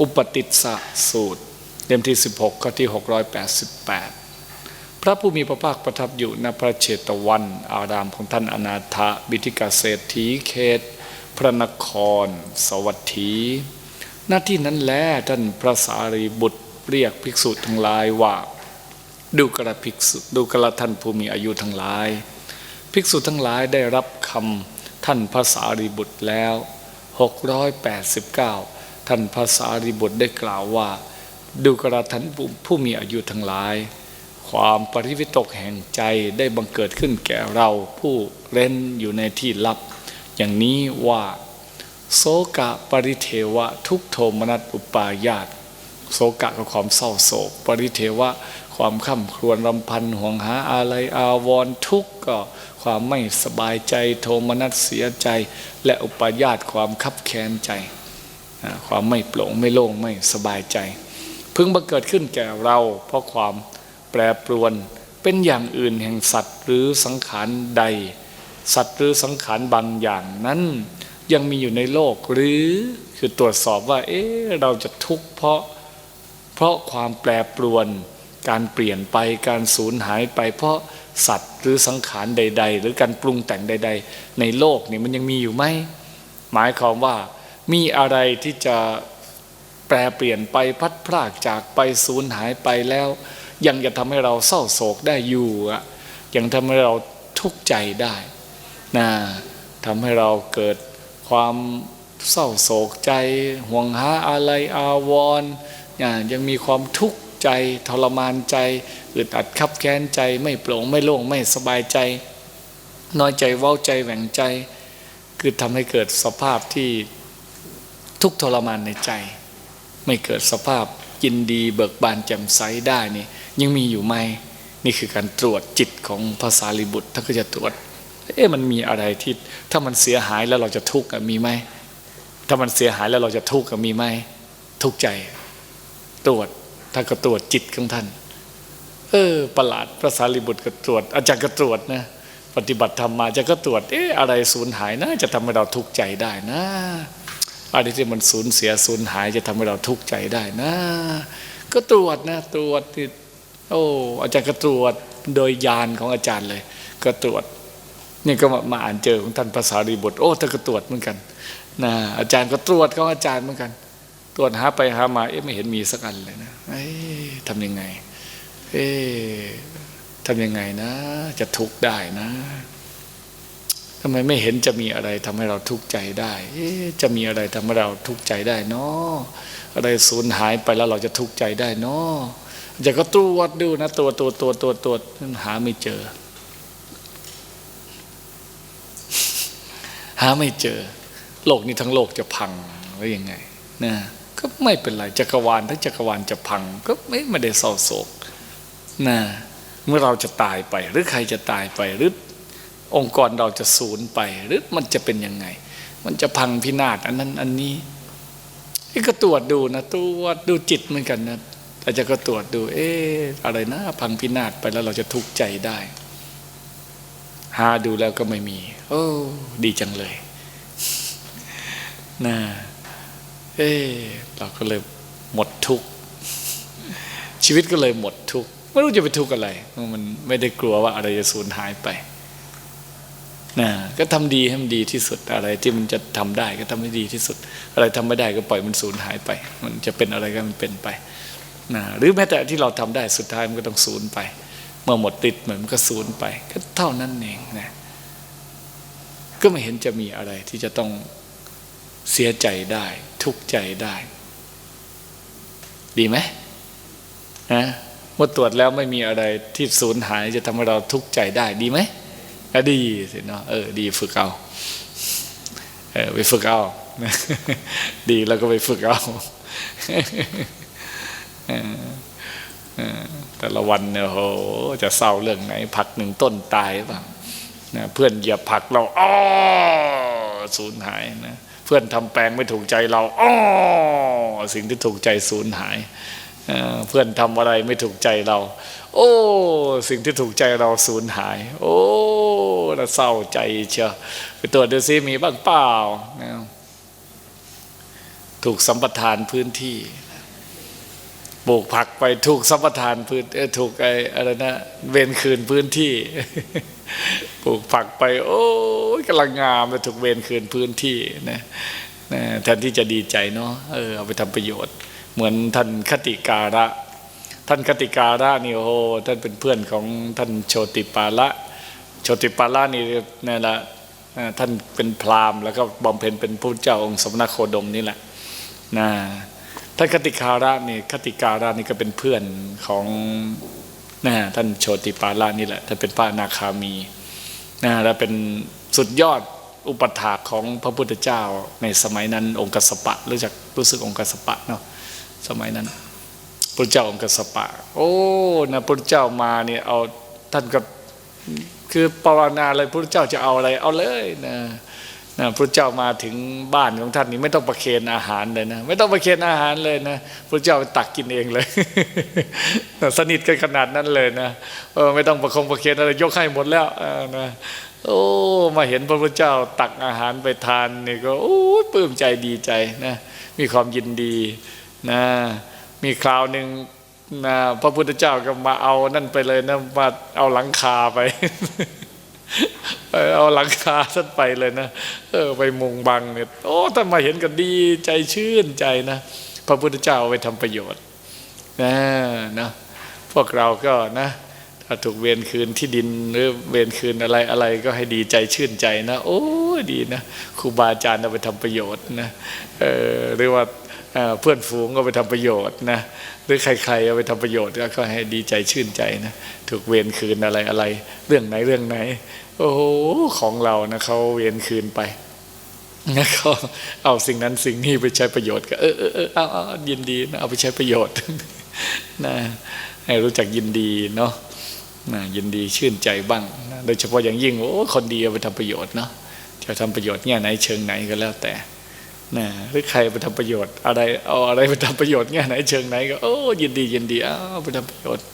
อุปติสสะสูตรเล่มที่ 16ข้อที่ 688 พระผู้มีพระภาคประทับอยู่ณพระเชตวัน อารามของท่านอนาถบิทิกาเศรษฐีเขต พระนคร สวัสดีหน้าที่นั้นแลท่านพระสารีบุตรเรียกภิกษุทั้งหลายว่า ดูกระภิกษุดูกระท่านผู้มีอายุทั้งหลาย ภิกษุทั้งหลายได้รับคำท่านพระสารีบุตรแล้ว 689 ท่านพระสารีบุตรได้กล่าวว่า ดูกระท่านผู้มีอายุทั้งหลาย ความปริวิตกแห่งใจได้บังเกิดขึ้นแก่เราผู้เล่นอยู่ในที่ลับ อย่างนี้ว่าโสกะปริเทวะทุกโทมนัสอุปายาตโศกะก็ความเศร้าโศก ปริเทวะ ความข้าครวญรำพันห่วงหาอะไรอาวรทุกข์ก็ความไม่สบายใจโทมนัสเสียใจ และอุปายาตความคับแค้นใจ ความไม่โปร่งไม่โล่งไม่สบายใจ พึงบังเกิดขึ้นแก่เรา เพราะความแปรปรวนเป็นอย่างอื่นแห่งสัตว์หรือสังขารใด สัตว์หรือสังขารบางอย่างนั้นยังมีอยู่ในโลกหรือคือตรวจสอบว่า เอ๊ะเราจะทุกข์เพราะเพราะความแปรปรวน การเปลี่ยนไปการสูญหายไป เพราะสัตว์หรือสังขารใด ๆ หรือการปรุงแต่งใด ๆ ในโลกนี่มันยังมีอยู่ไหมหมายความว่า มีอะไรที่จะแปรเปลี่ยนไปพัดพรากจากไปสูญหายไปแล้ว ยังจะทำให้เราเศร้าโศกได้อยู่อะยังทำให้เราทุกข์ใจได้นะทำให้เราเกิดความเศร้าโศกใจ ห่วงหาอะไรอาวรณ์ยังมีความทุกข์ใจทรมานใจอึดอัดคับแค้นใจไม่โปร่งไม่โล่งไม่สบายใจ น้อยใจเว้าใจแหว่งใจ คือทำให้เกิดสภาพที่ ทุกทรมานในใจ ไม่เกิดสภาพยินดีเบิกบานแจ่มใสได้นี่ยังมีอยู่ไหมนี่คือการตรวจจิตของภาษาลิบุตรท่านก็จะตรวจ เอ๊ะมันมีอะไรที่ถ้ามันเสียหายแล้วเราจะทุกข์มีไหมถ้ามันเสียหายแล้วเราจะทุกข์มีไหมทุกข์ใจ ตรวจท่านก็ตรวจจิตของท่าน เออ ประหลาดภาษาลิบุตรก็ตรวจ อาจารย์ก็ตรวจนะปฏิบัติธรรมมาจะก็ตรวจเอ๊ะอะไรสูญหายนะจะทำให้เราทุกข์ใจได้นะ อะไรที่มันสูญเสียสูญหายจะทำให้เราทุกข์ใจได้นะ ก็ตรวจนะ ตรวจโอ้อาจารย์ก็ตรวจโดยญาณของอาจารย์เลย ก็ตรวจนี่ก็มาอ่านเจอของท่านภาษารีบทโอ้ท่านก็ตรวจเหมือนกันนะอาจารย์ก็ตรวจของอาจารย์เหมือนกัน ตรวจหาไปหามาเอ๊ะไม่เห็นมีสักอันเลยนะเอ๊ะทำยังไง เอ๊ะทำยังไงนะ จะทุกข์ได้นะ ทำไมไม่เห็นจะมีอะไรทำให้เราทุกข์ใจได้เอ๊จะมีอะไรทำให้เราทุกข์ใจได้เนาะอะไรสูญหายไปแล้วเราจะทุกข์ใจได้เนาะจะก็ตรวจดูนะตัวตัวตัวตัวตัวหาไม่เจอ หาไม่เจอ โลกนี้ทั้งโลกจะพังหรือยังไงนะก็ไม่เป็นไรจักรวาลทั้งจักรวาลจะพัง ก็ไม่ไม่ได้เศร้าโศกนะเมื่อเราจะตายไป หรือใครจะตายไปหรือ องค์กรเราจะสูญไป หรือมันจะเป็นยังไง มันจะพังพินาศอันนั้นอันนี้นี่ก็ตรวจดูนะตรวจดูจิตเหมือนกันนะแต่จะก็ตรวจดู เอ๊ะอะไรนะพังพินาศไปแล้วเราจะทุกข์ใจได้ หาดูแล้วก็ไม่มี โอ้ดีจังเลยนะเออเราก็เลยหมดทุกข์ชีวิตก็เลยหมดทุกข์ไม่รู้จะไปทุกข์อะไร มันไม่ได้กลัวว่าอะไรจะสูญหายไป นะก็ทำดีให้มันดีที่สุดอะไรที่มันจะทำได้ก็ทำให้ดีที่สุด อะไรทำไม่ได้ก็ปล่อยมันสูญหายไป มันจะเป็นอะไรก็มันเป็นไปนะหรือแม้แต่ที่เราทำได้สุดท้ายมันก็ต้องสูญไป เมื่อหมดติดเหมือนมันก็สูญไป ก็เท่านั้นเองนะก็ไม่เห็นจะมีอะไรที่จะต้องเสียใจได้ ทุกข์ใจได้ ดีไหมนะเมื่อตรวจแล้วไม่มีอะไรที่สูญหายจะทำให้เราทุกข์ใจได้ดีไหม ก็ดีสิเนาะเออดีฝึกเอาเออไปฝึกเอาดีแล้วก็ไปฝึกเอาแต่ละวันเนี่ยโหจะเศร้าเรื่องไหน ผักหนึ่งต้นตายบ้างนะเพื่อนเหยียบผักเราอ้อสูญหายนะเพื่อนทำแปลงไม่ถูกใจเราอ้อสิ่งที่ถูกใจสูญหาย เพื่อนทำอะไรไม่ถูกใจเรา โอ้ สิ่งที่ถูกใจเราสูญหาย โอ้เราเศร้าใจเชียวไปตรวจดูซิมีบ้างเปล่าถูกสัมปทานพื้นที่ปลูกผักไปถูกสัมปทานพื้นเออถูกไออะไรนะเวนคืนพื้นที่ปลูกผักไป โอ้กำลังงามเลยถูกเวนคืนพื้นที่นะนะแทนที่จะดีใจเนาะเออเอาไปทำประโยชน์ เหมือนท่านคติการะ ท่านคติการะนี่โอ้โหท่านเป็นเพื่อนของท่านโชติปาละโชติปาละนี่นี่แหละท่านเป็นพราหมณ์แล้วก็บำเพ็ญเป็นพระเจ้าองค์สมณโคดมนี่แหละนะท่านคติการะนี่คติการะนี่ก็เป็นเพื่อนของนะท่านโชติปาละนี่แหละท่านเป็นพระนาคามีนะแล้วเป็นสุดยอดอุปถาของพระพุทธเจ้าในสมัยนั้นองค์กัสปะรู้จักรู้สึกองค์กัสปะเนาะ สมัยนั้นพระเจ้าองค์กัสสปะ โอ้นะพระเจ้ามาเนี่ยเอาท่านก็คือปรารนาอะไรพระเจ้าจะเอาอะไรเอาเลยนะนะพระเจ้ามาถึงบ้านของท่านนี่ไม่ต้องประเคนอาหารเลยนะ ไม่ต้องประเคนอาหารเลยนะพระเจ้าไปตักกินเองเลย สนิทกันขนาดนั้นเลยนะเออไม่ต้องประคงประเคนอะไรยกให้หมดแล้วนะโอ้มาเห็นพระพุทธเจ้าตักอาหารไปทานนี่ก็โอ้ปลื้มใจดีใจนะมีความยินดี นะมีคราวหนึ่งนะพระพุทธเจ้าก็มาเอานั่นไปเลยนะมาเอาหลังคาไป เอาหลังคาท่านไปเลยนะเออไปมุงบังเนี่ยโอ้ท่านมาเห็นก็ดีใจชื่นใจนะพระพุทธเจ้าเอาไปทำประโยชน์นะนะพวกเราก็นะถ้าถูกเวรคืนที่ดินหรือเวรคืนอะไรอะไรก็ให้ดีใจชื่นใจนะ โอ้ดีนะครูบาอาจารย์เอาไปทำประโยชน์นะเออหรือว่า เพื่อนฝูงก็ไปทำประโยชน์นะหรือใครๆเอาไปทำประโยชน์ก็ให้ดีใจชื่นใจนะถูกเวรคืนอะไรอะไร เรื่องไหนเรื่องไหน โอ้โหของเรานะเขาเวรคืนไปนะเขาเอาสิ่งนั้นสิ่งนี้ไปใช้ประโยชน์ก็เออเออเออเอาเอายินดีนะเอาไปใช้ประโยชน์นะให้รู้จักยินดีเนาะนะยินดีชื่นใจบ้างนะโดยเฉพาะอย่างยิ่งโอ้คนดีเอาไปทำประโยชน์เนาะจะทำประโยชน์แง่ไหนเชิงไหนก็แล้วแต่ นะหรือใครไปทำประโยชน์ อะไรเอาอะไรไปทำประโยชน์แง่ไหนเชิงไหนก็โอ้ยินดียินดีเอาไปทำประโยชน์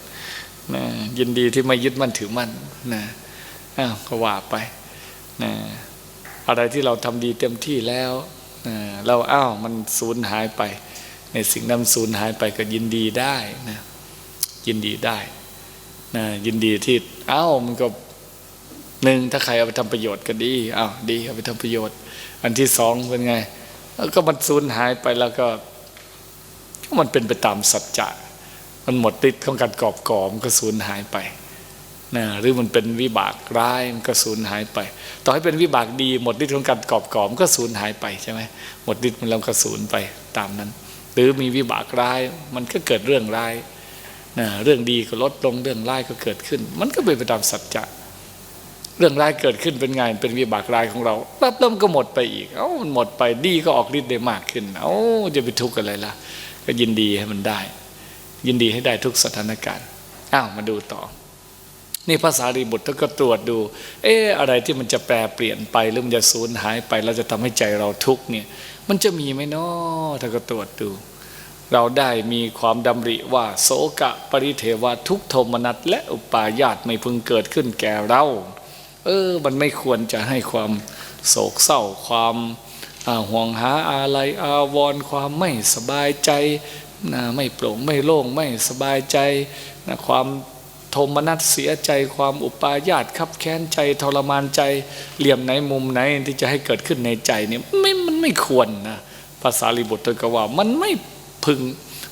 นะยินดีที่ไม่ยึดมั่นถือมั่นนะอ้าวก็ว่าไปนะอะไรที่เราทำดีเต็มที่แล้วนะเราอ้าวมันสูญหายไป ในสิ่งนั้นสูญหายไปก็ยินดีได้นะยินดีได้นะยินดีที่อ้าวมันก็หนึ่งถ้าใครเอาไปทำประโยชน์ก็ดีอ้าวดีเอาไปทำประโยชน์ อันที่สองเป็นไง แล้วก็มันสูญหายไปแล้วก็ มันเป็นไปตามสัจจะมันหมดฤทธิ์ของการกอบก่อมันก็สูญหายไปนะหรือมันเป็นวิบากร้ายมันก็สูญหายไป ต่อให้เป็นวิบากดี หมดฤทธิ์ของการกอบก่อมันก็สูญหายไปใช่ไหมหมดฤทธิ์มันล้วก็สูญไปตามนั้น หรือมีวิบากร้ายมันก็เกิดเรื่องร้ายนะเรื่องดีก็ลดลงเรื่องร้ายก็เกิดขึ้น มันก็เป็นไปตามสัจจะ เรื่องร้ายเกิดขึ้นเป็นไงเป็นวิบากร้ายของเราปั๊บแล้วมันก็หมดไปอีก เอ้ามันหมดไปดีก็ออกฤทธิ์ได้มากขึ้น เอ้าจะไปทุกข์อะไรล่ะ ก็ยินดีให้มันได้ ยินดีให้ได้ทุกสถานการณ์อ้าวมาดูต่อ นี่ภาษารีบุตรท่านก็ตรวจดู เอ๊ะอะไรที่มันจะแปรเปลี่ยนไปหรือมันจะสูญหายไปแล้วจะทำให้ใจเราทุกข์เนี่ย มันจะมีไหมเนาะท่านก็ตรวจดูเราได้มีความดำริว่าโสกะปริเทวาทุกโทมนัสและอุปาญาตไม่พึงเกิดขึ้นแก่เรา เออ มันไม่ควรจะให้ความโศกเศร้าความาห่วงหาอะไรอาวรความไม่สบายใจนะไม่โปร่งไม่โล่งไม่สบายใจนะความโทมนัสเสียใจความอุปาญาตคับแค้นใจทรมานใจเหลี่ยมไหนมุมไหนที่จะให้เกิดขึ้นในใจเนี่ยไม่มันไม่ควรนะภาษาลิบุตรก็ว่ามันไม่พึง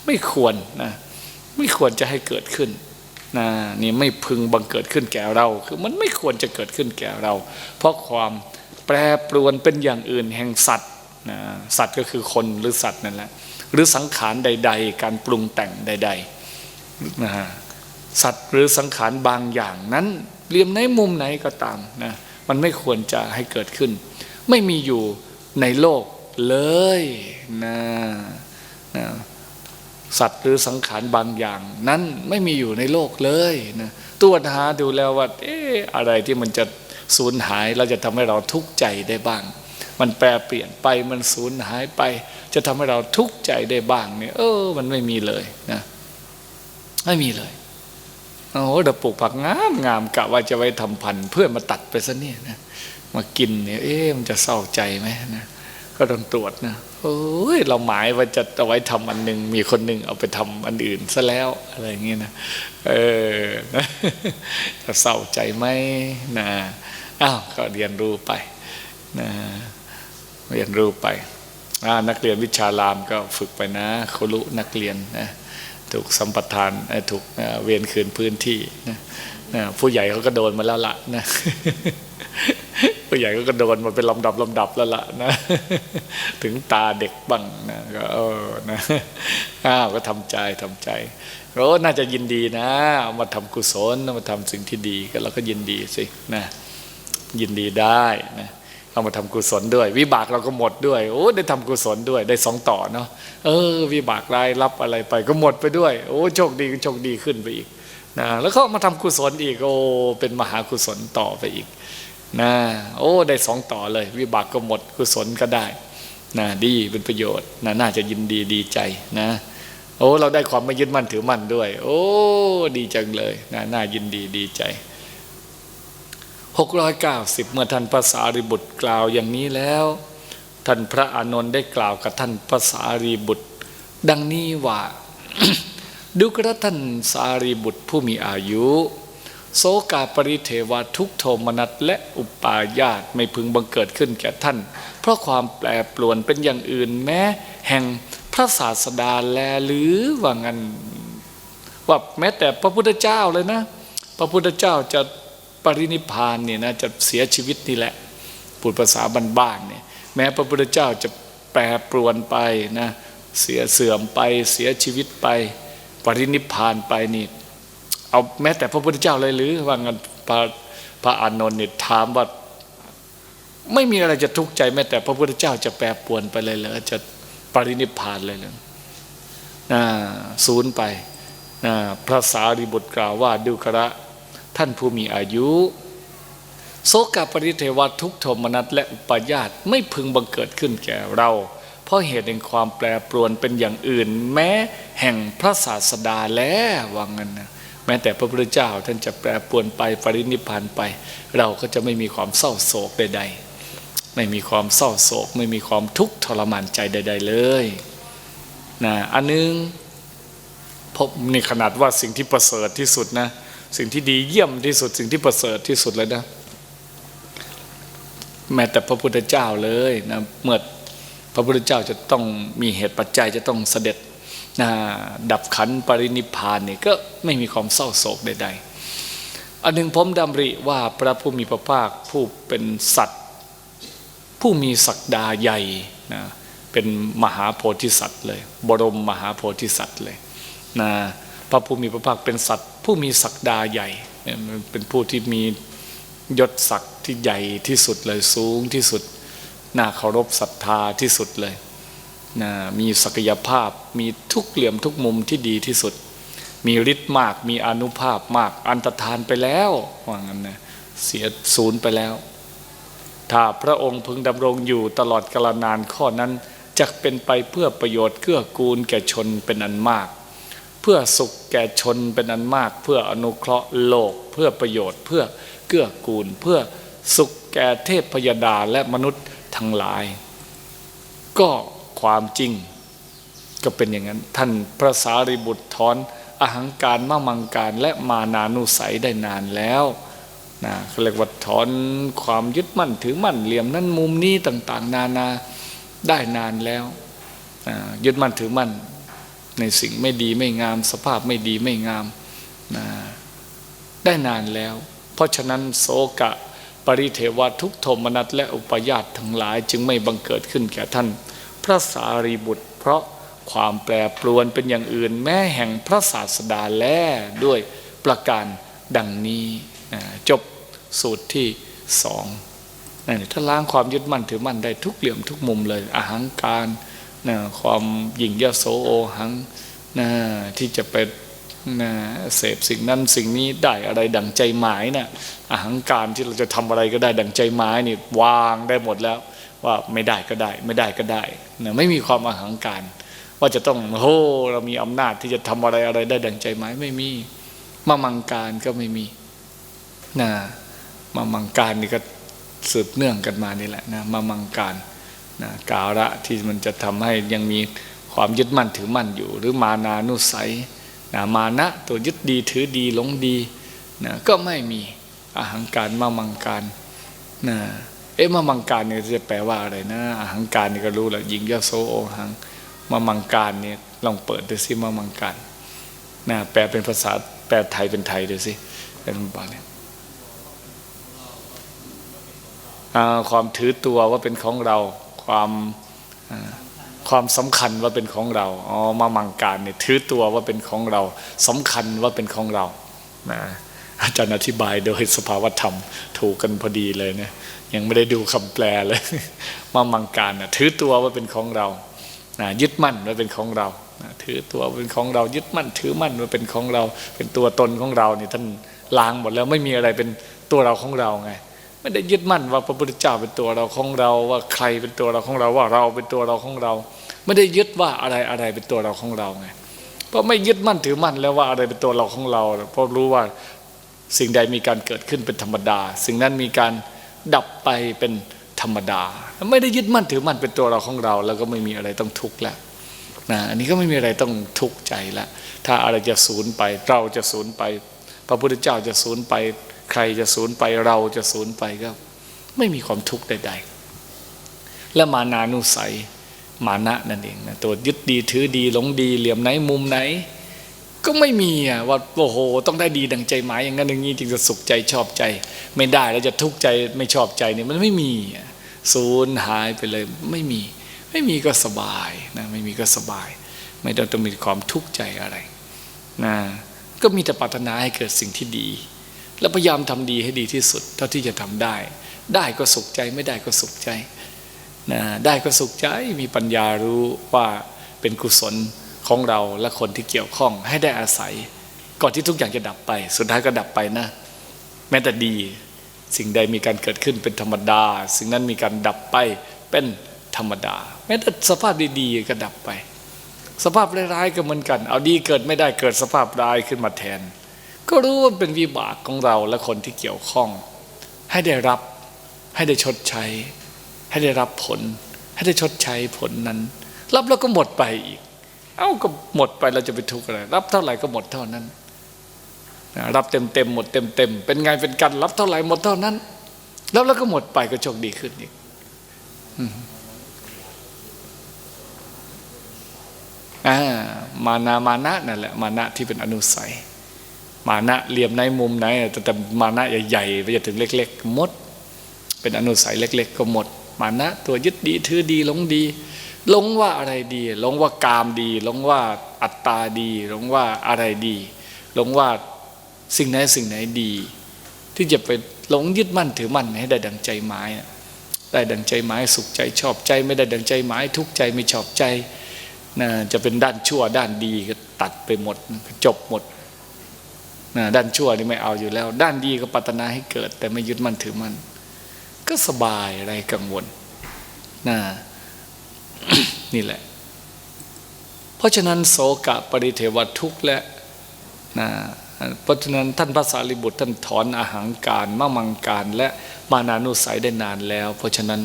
ไม่ควรนะไม่ควรจะให้เกิดขึ้น นะนี่ไม่พึงบังเกิดขึ้นแก่เรา คือมันไม่ควรจะเกิดขึ้นแก่เรา เพราะความแปรปรวนเป็นอย่างอื่นแห่งสัตว์นะสัตว์ก็คือคนหรือสัตว์นั่นแหละหรือสังขารใด ๆ การปรุงแต่งใดๆนะฮะสัตว์หรือสังขารบางอย่างนั้นเรียมในมุมไหนก็ตามนะมันไม่ควรจะให้เกิดขึ้น ไม่มีอยู่ในโลกเลยนะนะ สัตว์หรือสังขารบางอย่าง นั้นไม่มีอยู่ในโลกเลยนะตรวจหาดูแล้วว่าเอ๊ะอะไรที่มันจะสูญหายเราจะทำให้เราทุกข์ใจได้บ้าง มันแปรเปลี่ยนไปมันสูญหายไป จะทำให้เราทุกข์ใจได้บ้างเนี่ยเออ มันไม่มีเลยนะไม่มีเลยโอ้โหเราปลูกผักงามงามกะว่าจะไว้ทำพันธุ์เพื่อนมาตัดไปซะเนี่ยนะมากินเนี่ยเอ๊ะมันจะเศร้าใจไหมนะ ก็ต้องตรวจนะโอ้ยเราหมายว่าจะเอาไว้ทำอันหนึ่งมีคนหนึ่งเอาไปทำอันอื่นซะแล้วอะไรอย่างเงี้ยนะเออจะเศร้าใจไหมนะอ้าวก็เรียนรู้ไปนะเรียนรู้ไปนักเรียนวิชารามก็ฝึกไปนะครุนักเรียนนะถูกสัมปทานถูกเวียนคืนพื้นที่นะผู้ใหญ่เขาก็โดนมาแล้วละนะ ผู้ใหญ่ก็โดนมาเป็นลำดับลำดับแล้วล่ะนะ ถึงตาเด็กบ้างนะก็เออนะอ้าวก็ทำใจทำใจโอ้น่าจะยินดีนะเอามาทำกุศลมาทำสิ่งที่ดีก็เราก็ยินดีสินะยินดีได้นะเอามาทำกุศลด้วย วิบากเราก็หมดด้วยโอ้ได้ทำกุศลด้วยได้สองต่อเนาะเออ วิบากรายรับอะไรไปก็หมดไปด้วย โอ้โชคดีโชคดีขึ้นไปอีกนะแล้วก็มาทำกุศลอีกโอ้เป็นมหากุศลต่อไปอีก นะโอ้ได้สองต่อเลย วิบากก็หมดกุศลก็ได้นะดีเป็นประโยชน์นะน่าจะยินดีดีใจนะ โอ้เราได้ความไม่ยึดมั่นถือมั่นด้วย โอ้ดีจังเลยนะน่ายินดีดีใจ690 เมื่อท่านภาษาริบุตรกล่าวอย่างนี้แล้ว ท่านพระอานนท์ได้กล่าวกับท่านภาษารีบุตร ดังนี้ว่า ดูกระท่านสารีบุตรผู้มีอายุ โสกาปริเทวาทุกโทมนัสและอุปาญาตไม่พึงบังเกิดขึ้นแก่ท่าน เพราะความแปรปรวนเป็นอย่างอื่นแม้ แห่งพระศาสดาแลหรือว่างั้นว่าแม้แต่พระพุทธเจ้าเลยนะ พระพุทธเจ้าจะปรินิพานเนี่ยนะจะเสียชีวิตนี่แหละพูดภาษาบ้านๆเนี่ยแม้พระพุทธเจ้าจะแปรปรวนไปนะเสียเสื่อมไปเสียชีวิตไป ปรินิพานไปนี่ เอาแม้แต่พระพุทธเจ้าเลยหรือว่างันพระพระอานนท์เนี่ยถามว่า ไม่มีอะไรจะทุกข์ใจแม้แต่พระพุทธเจ้าจะแปรปวนไปเลยเหรอจะปรินิพพานเลยเหรอศูนย์ไปพระสารีบุตรกล่าวว่าดูกระท่านผู้มีอายุ โสกปริเทวทุกโทมนัสและอุปาญาตไม่พึงบังเกิดขึ้นแก่เรา เพราะเหตุแห่งความแปรปรวนเป็นอย่างอื่น แม้แห่งพระศาสดาแล้วว่างั้นนะ แม้แต่พระพุทธเจ้าท่านจะแปรปรวนไปปรินิพานไป เราก็จะไม่มีความเศร้าโศกใด ๆ ไม่มีความเศร้าโศก ไม่มีความทุกข์ทรมานใจใด ๆ เลยนะอันนึงพบในขนาดว่าสิ่งที่ประเสริฐที่สุดนะสิ่งที่ดีเยี่ยมที่สุด สิ่งที่ประเสริฐที่สุดเลยนะแม้แต่พระพุทธเจ้าเลยนะเมื่อพระพุทธเจ้าจะต้องมีเหตุปัจจัยจะต้องเสด็จ ดับขันปรินิพานเนี่ยก็ไม่มีความเศร้าโศกใดๆ อันหนึ่งผมดำริว่าพระผู้มีพระภาคผู้เป็นสัตว์ ผู้มีศักดาใหญ่นะเป็นมหาโพธิสัตว์เลย บรมมหาโพธิสัตว์เลยนะพระผู้มีพระภาคเป็นสัตว์ ผู้มีศักดาใหญ่เป็นผู้ที่มียศศักดิ์ที่ใหญ่ที่สุดเลยสูงที่สุดน่าเคารพศรัทธาที่สุดเลย นะมีศักยภาพ มีทุกเหลี่ยมทุกมุมที่ดีที่สุด มีฤทธิ์มาก มีอนุภาพมาก อันตรธานไปแล้วว่างั้นนะเสียศูนย์ไปแล้ว ถ้าพระองค์พึงดำรงอยู่ตลอดกาลนานข้อนั้นจะเป็นไปเพื่อประโยชน์เกื้อกูลแก่ชนเป็นอันมาก เพื่อสุขแก่ชนเป็นอันมาก เพื่ออนุเคราะห์โลก เพื่อประโยชน์ เพื่อเกื้อกูล เพื่อสุขแก่เทพพยดาและมนุษย์ทั้งหลาย ก็ ความจริง ก็เป็นอย่างนั้น ท่านพระสารีบุตรถอนอหังการมามังการและมานานุสัยได้นานแล้วนะเขาเรียกว่าถอนความยึดมั่นถือมั่นเหลี่ยมนั้นมุมนี้ต่าง ๆ นานาได้นานแล้วนะยึดมั่นถือมั่น ในสิ่งไม่ดีไม่งาม สภาพไม่ดีไม่งามนะได้นานแล้ว เพราะฉะนั้นโสกะ ปริเทวทุกโทมนัสและอุปยาตทั้งหลาย จึงไม่บังเกิดขึ้นแก่ท่าน พระสารีบุตร เพราะความแปรปรวนเป็นอย่างอื่น แม้แห่งพระศาสดาแลด้วยประการดังนี้จบสูตรที่สองนั่นถ้าล้างความยึดมั่นถือมั่นได้ทุกเหลี่ยมทุกมุมเลยอาหังการนะความหยิ่งยโสโอหังนะที่จะไปนะเสพสิ่งนั้นสิ่งนี้ได้อะไรดังใจหมายนะ่ะอาหังการที่เราจะทำอะไรก็ได้ดังใจหมายนี่วางได้หมดแล้ว ว่าไม่ได้ก็ได้ ไม่ได้ก็ได้นะไม่มีความอาหังการ ว่าจะต้องโอ้เรามีอำนาจที่จะทำอะไรอะไรได้ดังใจไหมไม่มีมามังการก็ไม่มีนะมามังการนี่ก็สืบเนื่องกันมานี่แหละนะมามังการนะการะที่มันจะทำให้ยังมีความยึดมั่นถือมั่นอยู่ หรือมานานุสัยนะมานะตัวยึดดีถือดีหลงดีนะก็ไม่มีอาหังการมามังการนะ เอ๊ะมามังการเนี่ยจะแปลว่าอะไรนะอาหังการนี่ก็รู้แล้วยิงยโสโอหังมามังการเนี่ยลองเปิดดูสิมามังการนะแปลเป็นภาษาแปลไทยเป็นไทยดูสิเป็นภาษาเนี่ยความถือตัวว่าเป็นของเราความความสำคัญว่าเป็นของเราอ๋อมามังการเนี่ยถือตัวว่าเป็นของเราสำคัญว่าเป็นของเรานะ อาจารย์อธิบายโดยสภาวธรรมถูกกันพอดีเลยเนะยังไม่ได้ดูคำแปลเลยมามังการนะถือตัวว่าเป็นของเรานะยึดมั่นว่าเป็นของเรานะถือตัวเป็นของเรา ยึดมั่น ถือมั่นว่าเป็นของเรา เป็นตัวตนของเราเนี่ท่านล้างหมดแล้วไม่มีอะไรเป็นตัวเราของเราไงไม่ได้ยึดมั่นว่าพระพุทธเจ้าเป็นตัวเราของเรา ว่าใครเป็นตัวเราของเราว่าเราเป็นตัวเราของเรา ไม่ได้ยึดว่าอะไรอะไรเป็นตัวเราของเราไงเพราะไม่ยึดมั่นถือมั่นแล้วว่าอะไรเป็นตัวเราของเรา เพราะรู้ว่า สิ่งใดมีการเกิดขึ้นเป็นธรรมดา สิ่งนั้นมีการดับไปเป็นธรรมดา ไม่ได้ยึดมั่นถือมั่นเป็นตัวเราของเรา แล้วก็ไม่มีอะไรต้องทุกข์แล้วนะอันนี้ก็ไม่มีอะไรต้องทุกข์ใจแล้วถ้าอะไรจะสูญไปเราจะสูญไป พระพุทธเจ้าจะสูญไป ใครจะสูญไปเราจะสูญไปก็ ไม่มีความทุกข์ใด ๆ และมานานุสัยมานะนั่นเองนะตัวยึดดีถือดีหลงดีเหลี่ยมไหนมุมไหน ก็ไม่มีอะว่าโอ้โห ต้องได้ดีดังใจหมายอย่างนั้นอย่างนี้จึงจะสุขใจชอบใจ ไม่ได้แล้วจะทุกข์ใจไม่ชอบใจเนี่ยมันไม่มีอะสูญหายไปเลยไม่มี ไม่มีก็สบายนะไม่มีก็สบาย ไม่ต้องต้องมีความทุกข์ใจอะไรนะก็มีแต่ปรารถนาให้เกิดสิ่งที่ดี แล้วพยายามทำดีให้ดีที่สุด เท่าที่จะทำได้ ได้ก็สุขใจไม่ได้ก็สุขใจนะได้ก็สุขใจมีปัญญารู้ว่าเป็นกุศล ของเราและคนที่เกี่ยวข้องให้ได้อาศัย ก่อนที่ทุกอย่างจะดับไป สุดท้ายก็ดับไปนะ แม้แต่ดี สิ่งใดมีการเกิดขึ้นเป็นธรรมดา สิ่งนั้นมีการดับไปเป็นธรรมดา แม้แต่สภาพดีๆก็ดับไป สภาพร้ายๆก็เหมือนกัน เอาดีเกิดไม่ได้เกิดสภาพร้ายขึ้นมาแทน ก็รู้ว่าเป็นวิบากของเราและคนที่เกี่ยวข้อง ให้ได้รับให้ได้ชดใช้ ให้ได้รับผล ให้ได้ชดใช้ผลนั้น รับแล้วก็หมดไปอีก เอ้าก็หมดไปเราจะไปทุกข์อะไร รับเท่าไหร่ก็หมดเท่านั้น รับเต็มเต็มหมดเต็มเต็มเป็นไงเป็นกัน รับเท่าไหร่หมดเท่านั้นรับแล้วก็หมดไปก็โชคดีขึ้นอีกอืมอ่ามานามานะนั่นแหละ มานะที่เป็นอนุสัย มานะเหลี่ยมในมุมไหนแต่แต่มานะใหญ่ๆไปจนถึงเล็ก ๆ หมด เป็นอนุสัยเล็ก ๆ ก็หมด มานะตัวยึดดีถือดีหลงดี หลงว่าอะไรดีหลงว่ากามดีหลงว่าอัตตาดีหลงว่าอะไรดีหลงว่าสิ่งไหนสิ่งไหนดี ที่จะไปหลงยึดมั่นถือมั่นให้ได้ดังใจหมายอะได้ดังใจหมายสุขใจชอบใจ ไม่ได้ดังใจหมายทุกข์ใจไม่ชอบใจนะจะเป็นด้านชั่วด้านดีก็ตัดไปหมดจบหมดนะด้านชั่วนี่ไม่เอาอยู่แล้ว ด้านดีก็ปรารถนาให้เกิด แต่ไม่ยึดมั่นถือมั่นก็สบายอะไรกังวลนะ นี่แหละ เพราะฉะนั้นโสกะปริเทวทุกข์และนะเพราะฉะนั้นท่านพระสารีบุตรท่านถอนอาหารการมะมังการและมานานุสัยได้นานแล้ว เพราะฉะนั้น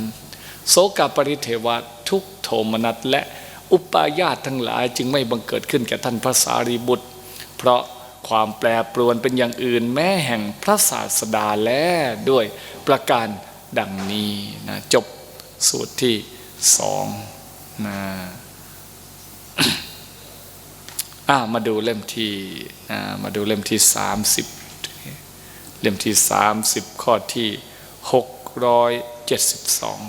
โสกะปริเทวทุกโทมนัสและอุปาญาตทั้งหลายจึงไม่บังเกิดขึ้นแก่ท่านพระสารีบุตร เพราะความแปรปรวนเป็นอย่างอื่น แม้แห่งพระศาสดาและด้วยประการดังนี้นะจบสูตรที่สอง นะอ่ามาดูเล่มที่มาดูเล่มที่สามสิบเล่มที่สามสิบข้อที่หกร้อยเจ็ดสิบสอง